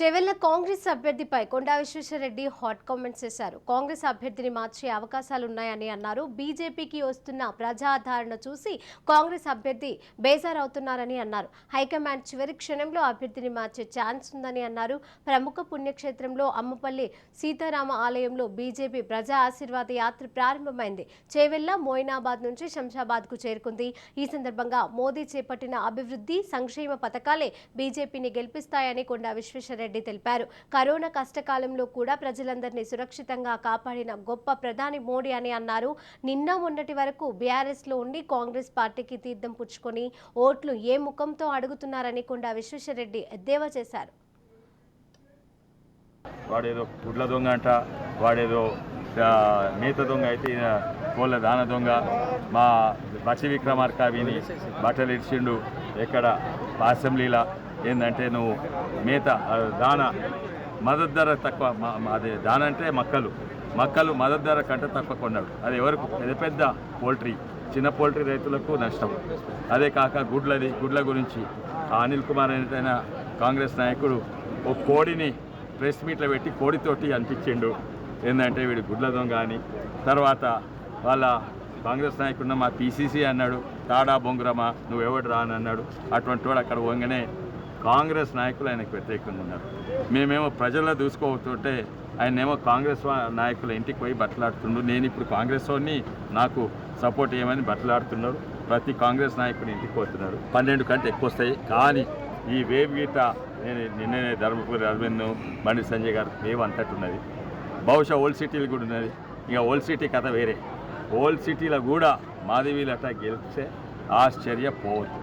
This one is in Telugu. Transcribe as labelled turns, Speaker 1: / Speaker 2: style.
Speaker 1: చెవెళ్ళ కాంగ్రెస్ అభ్యర్థిపై కొండా విశ్వేశ్వరరెడ్డి హాట్ కామెంట్స్ చేశారు. కాంగ్రెస్ అభ్యర్థిని మార్చే అవకాశాలున్నాయని అన్నారు. బీజేపీకి వస్తున్న ప్రజాదరణ చూసి కాంగ్రెస్ అభ్యర్థి బేజారవుతున్నారని అన్నారు. హైకమాండ్ చివరి క్షణంలో అభ్యర్థిని మార్చే ఛాన్స్ ఉందని అన్నారు. ప్రముఖ పుణ్యక్షేత్రంలో అమ్మపల్లి సీతారామ ఆలయంలో బీజేపీ ప్రజా ఆశీర్వాద యాత్ర ప్రారంభమైంది. చేవెళ్ళ మోయినాబాద్ నుంచి శంషాబాద్కు చేరుకుంది. ఈ సందర్భంగా మోదీ చేపట్టిన అభివృద్ధి సంక్షేమ పథకాలే బీజేపీని గెలిపిస్తాయని కొండా విశ్వేశ్వరరెడ్డి రెడ్డి తెలిపారు. కరోనా కష్టకాలంలో కూడా ప్రజలందరినీ సురక్షితంగా కాపాడిన గొప్ప ప్రధాని మోడీ అని అన్నారు. నిన్న మొన్నటి వరకు బీఆర్ఎస్లో ఉండి కాంగ్రెస్ పార్టీకి తీర్థం పుచ్చుకొని ఓట్లు ఏ ముఖంతో అడుగుతున్నారని కొండా విశ్వేశ్వరరెడ్డి ఎద్దేవా చేశారు.
Speaker 2: వాడేదో గుడ్ల దొంగ అంట వాడేదో మేత దొంగ అయితే కోళ్ళ దాన దొంగ మా బట్టి విక్రమార్క విని బట్టలు ఇచ్చిండు ఎక్కడ అసెంబ్లీలో ఏంటంటే నువ్వు మేత దాన మద్దతు ధర తక్కువ అదే దాన అంటే మక్కలు. మక్కలు మద్దతు ధర కంటే తక్కువ కొన్నాడు. అది ఎవరికి? పెద్ద పెద్ద పోల్ట్రీ చిన్న పోల్ట్రీ రైతులకు నష్టం. అదే కాక గుడ్లది గుడ్ల గురించి. అనిల్ కుమార్ అనేటైన కాంగ్రెస్ నాయకుడు ఒక కోడిని ప్రెస్ మీట్లో పెట్టి కోడితోటి అనిపించిండు. ఏంటంటే వీడు గుడ్ల దొంగ అని. తర్వాత వాళ్ళ కాంగ్రెస్ నాయకుడు మా పీసీసీ అన్నాడు. తాడా బొంగురమా నువ్వెవడు రా అని అన్నాడు. అటువంటి వాడు అక్కడ వంగనే కాంగ్రెస్ నాయకులు ఆయనకు వ్యతిరేకంగా ఉన్నారు. మేమేమో ప్రజల్లో దూసుకోతుంటే ఆయనేమో కాంగ్రెస్ నాయకుల ఇంటికి పోయి బట్టలాడుతుండు నేను ఇప్పుడు కాంగ్రెస్ వాడిని నాకు సపోర్ట్ చేయమని బట్టలాడుతున్నారు ప్రతి కాంగ్రెస్ నాయకుడు ఇంటికి పోతున్నారు. పన్నెండు కంటే ఎక్కువ వస్తాయి కానీ ఈ వేవ్ గీత నేను నిన్ననే ధర్మపురి అరవింద్ బండి సంజయ్ గారు వేవ్ అంతటి ఉన్నది. బహుశా ఓల్డ్ సిటీలు కూడా ఉన్నది. ఇక ఓల్డ్ సిటీ కథ వేరే. ఓల్డ్ సిటీలో కూడా మాధవీలట గెలిస్తే ఆశ్చర్యపోవద్దు.